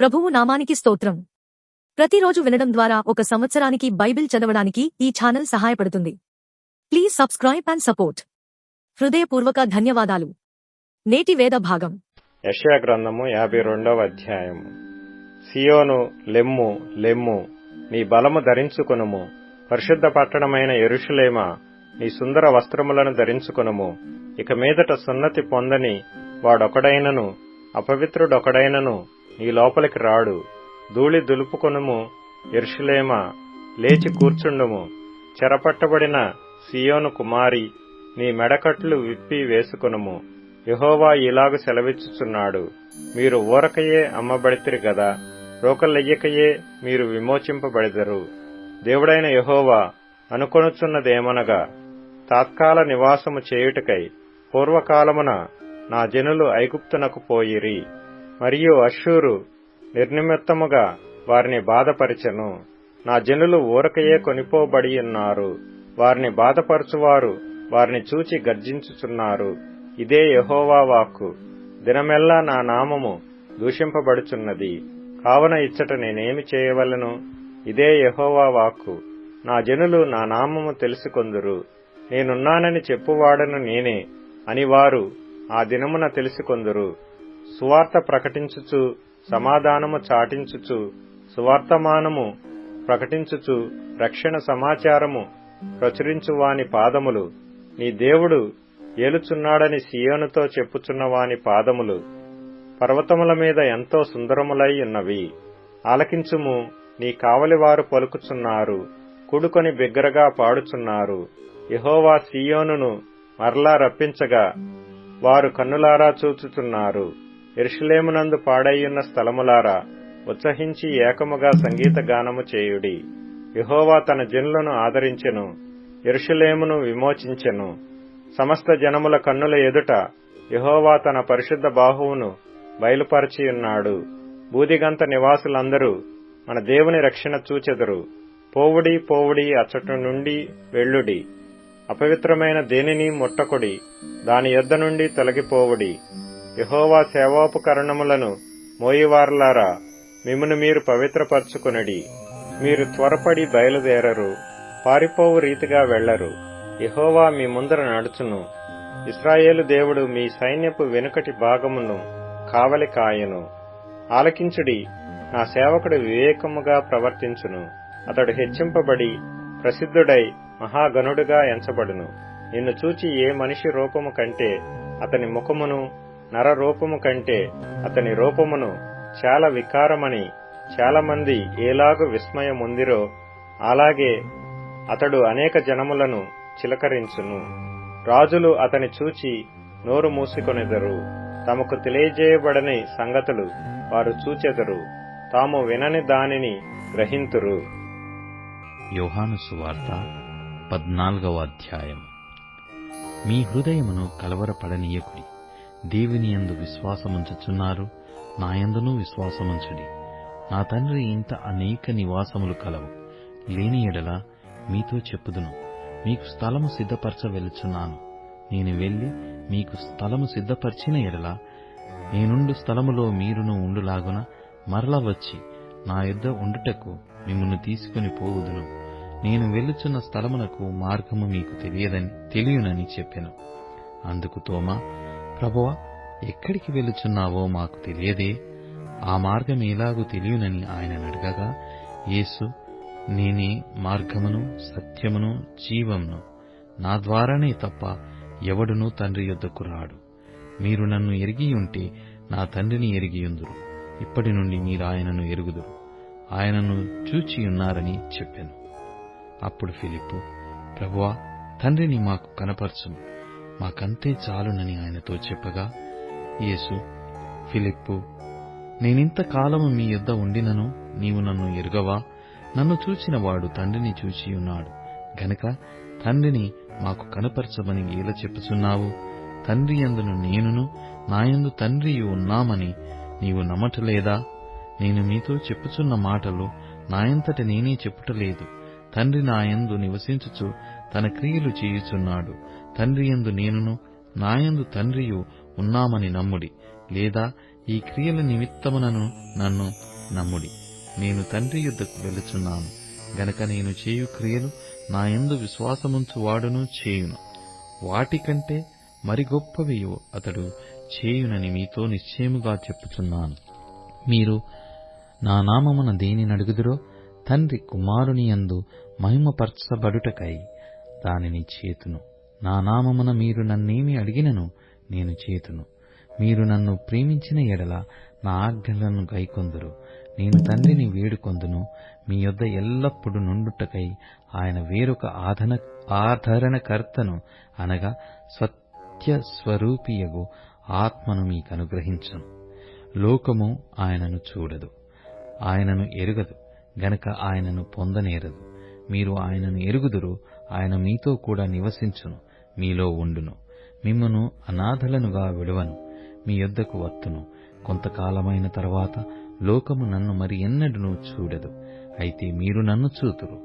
ప్రభువు నామానికి స్తోత్రం. ప్రతిరోజు వినడం ద్వారా ఒక సంవత్సరానికి బైబిల్ చదవడానికి ఈ ఛానల్ సహాయపడుతుంది. Please subscribe and support. హృదయపూర్వక ధన్యవాదాలు. నేటి వేద భాగం. యెషయా గ్రంథము యాభై రెండవ అధ్యాయము. సియోను లెమ్ము లెమ్ము నీ బలము ధరించుకునుము. పరిశుద్ధ పట్టణమైన ఎరుషులేమ నీ సుందర వస్త్రములను ధరించుకునుము. ఇక మీదట సున్నతి పొందని వాడొకడైనను అపవిత్రుడొకడైనను నీ లోపలికి రాడు. ధూళి దులుపుకొనుము. ఎరుషులేమా లేచి కూర్చుండుము. చెరపట్టబడిన సియోను కుమారి నీ మెడకట్లు విప్పి వేసుకొనుము. యహోవా ఇలాగు సెలవిచ్చుచున్నాడు. మీరు ఊరకయే అమ్మబడితిరి గదా. రోకలెయ్యకయే మీరు విమోచింపబడిదరు. దేవుడైన యహోవా అనుకొనుచున్నదేమనగా తాత్కాల నివాసము చేయుటకై పూర్వకాలమున నా జనులు ఐగుప్తునకు పోయిరి. మరియు అశ్షూరు నిర్నిమిత్తముగా వారిని బాధపరిచెను. నా జనులు ఊరకయే కొనిపోబడి ఉన్నారు. వారిని బాధపరచువారు వారిని చూచి గర్జించుచున్నారు. ఇదే యహోవా వాక్కు. దినమెల్లా నా నామము దూషింపబడుచున్నది. కావున ఇచ్చట నేనేమి చేయవలను? ఇదే యహోవా వాక్కు. నా జనులు నా నామము తెలుసుకొందురు. నేనున్నానని చెప్పువాడను నేనే అని వారు ఆ దినమున తెలుసుకొందురు. సువార్త ప్రకటించుచు సమాధానము చాటించుచు సువార్తమానము ప్రకటించుచు రక్షణ సమాచారము ప్రచురించువాని పాదములు. నీ దేవుడు ఏలుచున్నాడని సియోనుతో చెప్పుచున్నవాని పాదములు పర్వతముల మీద ఎంతో సుందరములై ఉన్నవి. ఆలకించుము నీ కావలివారు పలుకుచున్నారు కుడుకొని బిగ్గరగా పాడుచున్నారు. యహోవా సియోనును మరలా రప్పించగా వారు కన్నులారా చూచుచున్నారు. ఎరుషులేమునందు పాడయ్యున్న స్థలములారా ఉత్సహించి ఏకముగా సంగీత గానము చేయుడి. యహోవా తన జనులను ఆదరించెను ఎరుషులేమును విమోచించెను. సమస్త జనముల కన్నుల ఎదుట యహోవా తన పరిశుద్ధ బాహువును బయలుపరచియున్నాడు. బూదిగంత నివాసులందరూ మన దేవుని రక్షణ చూచెదరు. పోవుడి పోవుడి అచ్చటి నుండి వెళ్ళుడి. అపవిత్రమైన దేనిని ముట్టకుడి దాని యొద్ద నుండి తొలగిపోవుడి. యహోవా సేవోపకరణములను మోయివార్లారా మిమ్మను మీరు పవిత్రపరచుకునడి. మీరు త్వరపడి బయలుదేరరు పారిపోవు రీతిగా వెళ్ళరు యహోవా మీ ముందర నడుచును. ఇస్రాయేలు దేవుడు మీ సైన్యపు వెనుకటి భాగమును కావలి కాయను. ఆలకించుడి నా సేవకుడు వివేకముగా ప్రవర్తించును. అతడు హెచ్చింపబడి ప్రసిద్ధుడై మహాగణుడుగా ఎంచబడును. నిన్ను చూచి ఏ మనిషి రూపము కంటే అతని ముఖమును నర రూపము కంటే అతని రూపమును చాలా వికారమని చాలామంది ఏలాగు విస్మయముందిరో అలాగే అతడు అనేక జనములను చిలకరించును. రాజులు అతని చూచి నోరు మూసుకొనెదరు. తమకు తెలియజేయబడని సంగతులు వారు చూచెదరు. తాము వినని దానిని గ్రహింతురు. యోహాను సువార్త పద్నాలుగవ అధ్యాయం. మీ హృదయమును కలవరపడనీయకుడి. దేవుని యందు విశ్వాసముంచుచున్నారు. నాయందును విశ్వాసముంచుడి. నా తండ్రి ఇంత అనేక నివాసములు కలవు. లేని ఎడల మీతో చెప్పుదును. మీకు స్థలము సిద్ధపరచ వెలుచున్నాను నేను వెళ్ళి మీకు స్థలము సిద్ధపరిచిన ఎడల నేనుండు స్థలములో మీరును ఉండులాగున మరల వచ్చి నా యుద్ధ ఉండుటకు మిమ్మల్ని తీసుకుని పోవుదును. నేను వెళ్ళుచున్న స్థలమునకు మార్గము మీకు తెలియదని తెలియనని చెప్పాను. అందుకు తోమా ప్రభువా ఎక్కడికి వెళ్ళుచున్నావో మాకు తెలియదే. ఆ మార్గం ఎలాగూ తెలియనని ఆయన అడగగా యేసు నేనే మార్గమును సత్యమును జీవమును. నా ద్వారానే తప్ప ఎవడునూ తండ్రి యొద్దకు రాడు. మీరు నన్ను ఎరిగి ఉంటే నా తండ్రిని ఎరిగియుందురు ఇప్పటి నుండి మీరు ఆయనను ఎరుగుదురు. ఆయనను చూచి ఉన్నారని చెప్పాను. అప్పుడు ఫిలిప్పు ప్రభువా తండ్రిని మాకు కనపరచుము. మాకంతే చాలునని ఆయనతో చెప్పగా యేసు ఫిలిప్పు నేనింత కాలము మీ యొద్ద ఉండినను నీవు నన్ను ఎరుగవా? నన్ను చూచిన వాడు తండ్రిని చూచియున్నాడు గనక తండ్రిని మాకు కనపరచమని ఎలా చెప్పుచున్నావు తండ్రి అందును నేనును నాయందు తండ్రియు ఉన్నామని నీవు నమ్మటలేదా? నేను మీతో చెప్పుచున్న మాటలు నాయంతట నేనే చెప్పుటలేదు. తండ్రి నాయందు నివసించుచు తన క్రియలు చేయుచున్నాడు. తండ్రి యందు నేనును నాయందు తండ్రియు ఉన్నామని నమ్ముడి. లేదా ఈ క్రియల నిమిత్తమునను నన్ను నమ్ముడి. నేను తండ్రి యుద్ధకు వెళుచున్నాను గనక నేను చేయు క్రియలు నా యందు విశ్వాసముంచు వాడును చేయును. వాటికంటే మరి గొప్పవియో అతడు చేయునని మీతో నిశ్చయముగా చెప్పుచున్నాను. మీరు నా నామమున దేని నడుగుదురో తండ్రి కుమారుని యందు మహిమపరచబడుటకై దానిని చేతును. నా నామమున మీరు నన్నేమి అడిగినను నేను చేతును. మీరు నన్ను ప్రేమించిన ఎడల నా ఆజ్ఞలను గైకొందురు. నేను తండ్రిని వేడుకొందును. మీ యొద్ద ఎల్లప్పుడూ నుండుటకై ఆయన వేరొక ఆధన ఆధరణకర్తను అనగా సత్య స్వరూపియగు ఆత్మను మీకు అనుగ్రహించను లోకము ఆయనను చూడదు. ఆయనను ఎరుగదు. గనక ఆయనను పొందనేరదు. మీరు ఆయనను ఎరుగుదురు. ఆయన మీతో కూడా నివసించును. మీలో ఉండును. మిమ్మను అనాథలనుగా విడువను. మీ యొద్దకు వత్తును. కొంతకాలమైన తర్వాత లోకము నన్ను మరి ఎన్నడూ చూడదు. అయితే మీరు నన్ను చూతురు.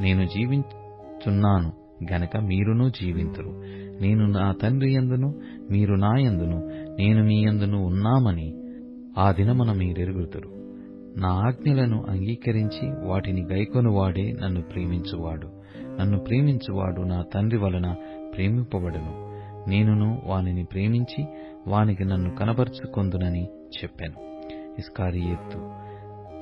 నేను జీవించున్నాను గనక మీరును జీవింతురు. నేను నా తండ్రి ఎందును మీరు నా యందును. నేను మీ యందును ఉన్నామని ఆ దినమున మీరెరుగుతురు. నా ఆజ్ఞలను అంగీకరించి వాటిని గైకొనువాడే నన్ను ప్రేమించువాడు. నన్ను ప్రేమించువాడు నా తండ్రి వలన ప్రేమింపబడను. నేనును వానిని ప్రేమించి వానికి నన్ను కనబరుచుకొందునని చెప్పాను. ఇస్కారియత్తు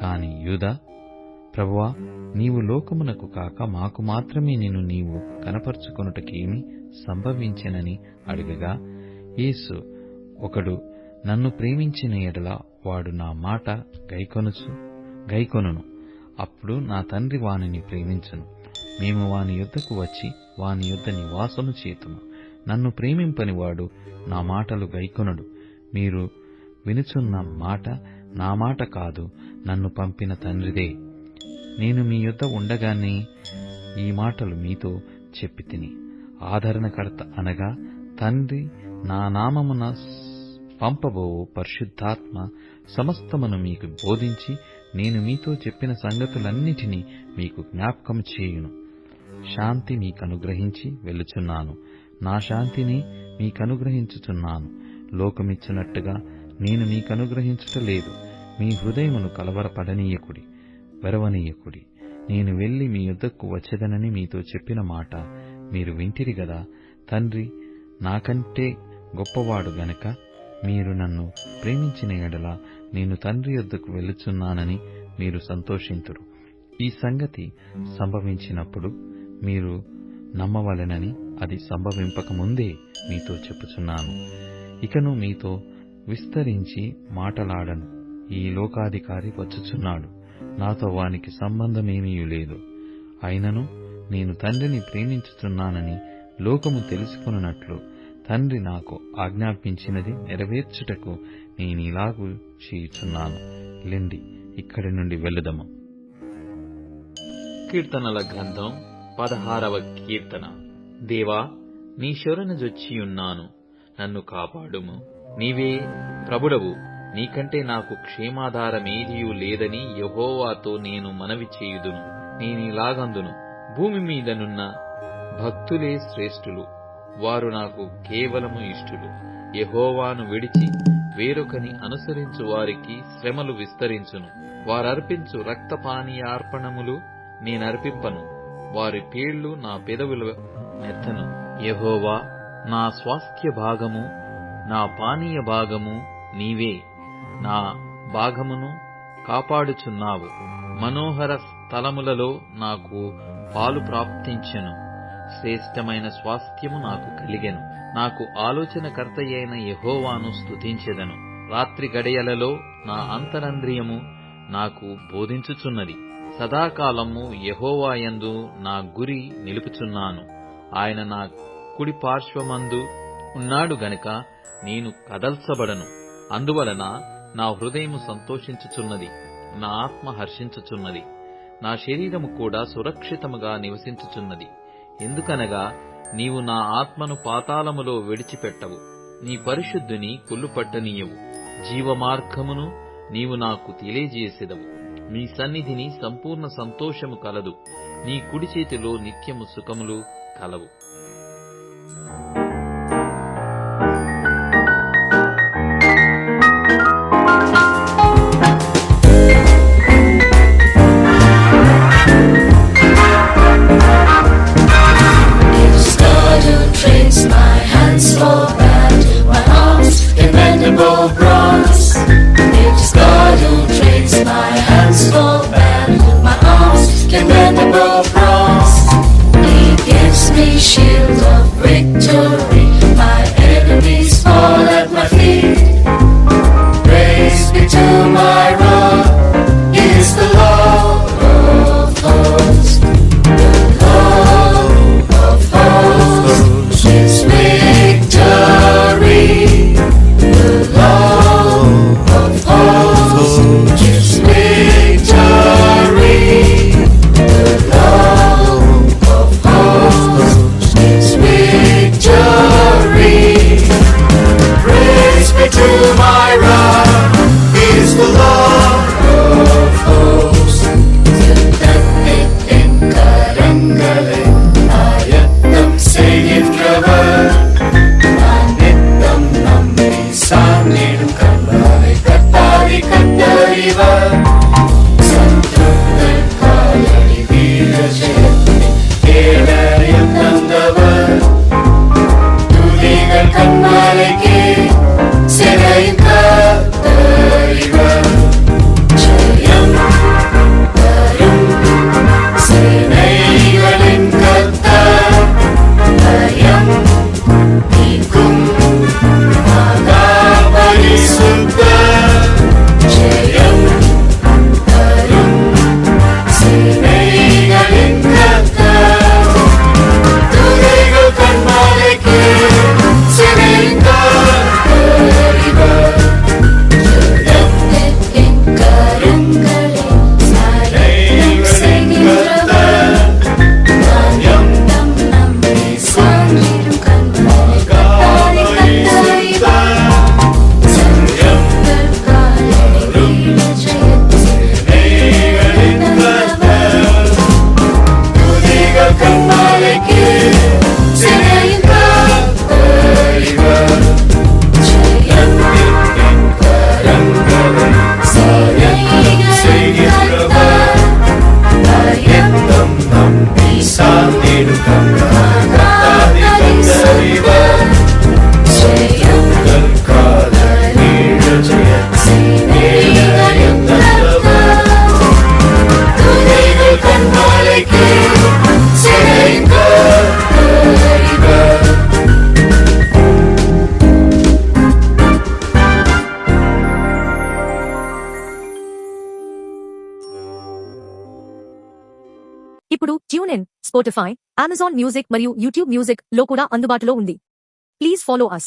కాని యూదా ప్రభువా నీవు లోకమునకు కాక మాకు మాత్రమే నేను నీవు కనపరుచుకొనుటకేమి సంభవించెనని అడుగగా యేసు ఒకడు నన్ను ప్రేమించిన ఎడల వాడు నా మాట గైకొనుచు గైకొనును. అప్పుడు నా తండ్రి వానిని ప్రేమించను. మేము వాని యుద్ధకు వచ్చి వాని యుద్ధ నివాసము చేతుము. నన్ను ప్రేమింపని వాడు నా మాటలు గైకొనడు. మీరు వినుచున్న మాట నా మాట కాదు నన్ను పంపిన తండ్రిదే. నేను మీ యుద్ధ ఉండగానే ఈ మాటలు మీతో చెప్పి తిని ఆదరణకర్త అనగా తండ్రి నా నామమున పంపబోవు పరిశుద్ధాత్మ సమస్తమును మీకు బోధించి నేను మీతో చెప్పిన సంగతులన్నిటినీ మీకు జ్ఞాపకం చేయును. శాంతి మీకనుగ్రహించి వెళ్ళుచున్నాను. నా శాంతిని మీకనుగ్రహించుచున్నాను. లోకమిచ్చినట్టుగా నేను మీకనుగ్రహించుట లేదు మీ హృదయమును కలవరపడనీయకుడి వెరవనీయకుడి. నేను వెళ్ళి మీ యుద్ధకు వచ్చేదనని మీతో చెప్పిన మాట మీరు వింటిరి గదా. తండ్రి నాకంటే గొప్పవాడు గనక మీరు నన్ను ప్రేమించిన ఎడల నేను తండ్రి యొద్దకు వెళ్ళుచున్నానని మీరు సంతోషింతురు. ఈ సంగతి సంభవించినప్పుడు మీరు నమ్మవలెనని అది సంభవింపకముందే మీతో చెప్పుచున్నాను. ఇకను మీతో విస్తరించి మాటలాడను. ఈ లోకాధికారి వచ్చుచున్నాడు. నాతో వానికి సంబంధమేమీ లేదు. అయినను నేను తండ్రిని ప్రేమించుచున్నానని లోకము తెలుసుకున్నట్లు తండ్రి నాకు ఆజ్ఞాపించినది నెరవేర్చుటకు నేను ఇలాగూ చేయుచున్నాను. లెండి ఇక్కడి నుండి వెళ్ళదము. కీర్తనల గ్రంథం పదహారవ కీర్తన. దేవా నీ శరణు జొచ్చియున్నాను నన్ను కాపాడుము. నీవే ప్రభుడవు నీకంటే నాకు క్షేమాధారమేదియూ లేదని యహోవాతో నేను మనవి చేయుదును. నేనిలాగందును భూమి మీదనున్న భక్తులే శ్రేష్ఠులు. వారు నాకు కేవలము ఇష్టులు. యహోవాను విడిచి వేరొకని అనుసరించు వారికి శ్రమలు విస్తరించును. వారర్పించు రక్తపానీయార్పణములు నేనర్పింపను. వారి పేళ్ళు నా పెదవుల మెత్తను. యహోవా నా స్వాస్థ్య భాగము నా పానీయ భాగము నీవే. నా భాగమును కాపాడుచున్నావు. మనోహర స్థలములలో నాకు పాలు ప్రాప్తించెను. శ్రేష్టమైన స్వాస్థ్యము నాకు కలిగెను. నాకు ఆలోచనకర్తయైన యహోవాను స్తుతించెదను. రాత్రి గడియలలో నా అంతరంద్రియము నాకు బోధించుచున్నది. సదాకాలము యహోవాయందు నా గురి నిలుపుచున్నాను. ఆయన నా కుడి పార్శ్వమందు ఉన్నాడు గనుక నేను కదల్చబడను. అందువలన నా హృదయము సంతోషించుచున్నది నా ఆత్మ హర్షించుచున్నది నా శరీరము కూడా సురక్షితముగా నివసించుచున్నది. ఎందుకనగా నీవు నా ఆత్మను పాతాళములో విడిచిపెట్టవు నీ పరిశుద్ధుని కుళ్ళుపట్టనీయవు. జీవమార్గమును నీవు నాకు తెలియజేసేదవు. నీ సన్నిధిని సంపూర్ణ సంతోషము కలదు. నీ కుడి చేతిలో నిత్యము సుఖములు కలవు. ఇప్పుడు tune in Spotify Amazon music మరియు యూట్యూబ్ మ్యూజిక్లో కూడా అందుబాటులో ఉంది. Please follow us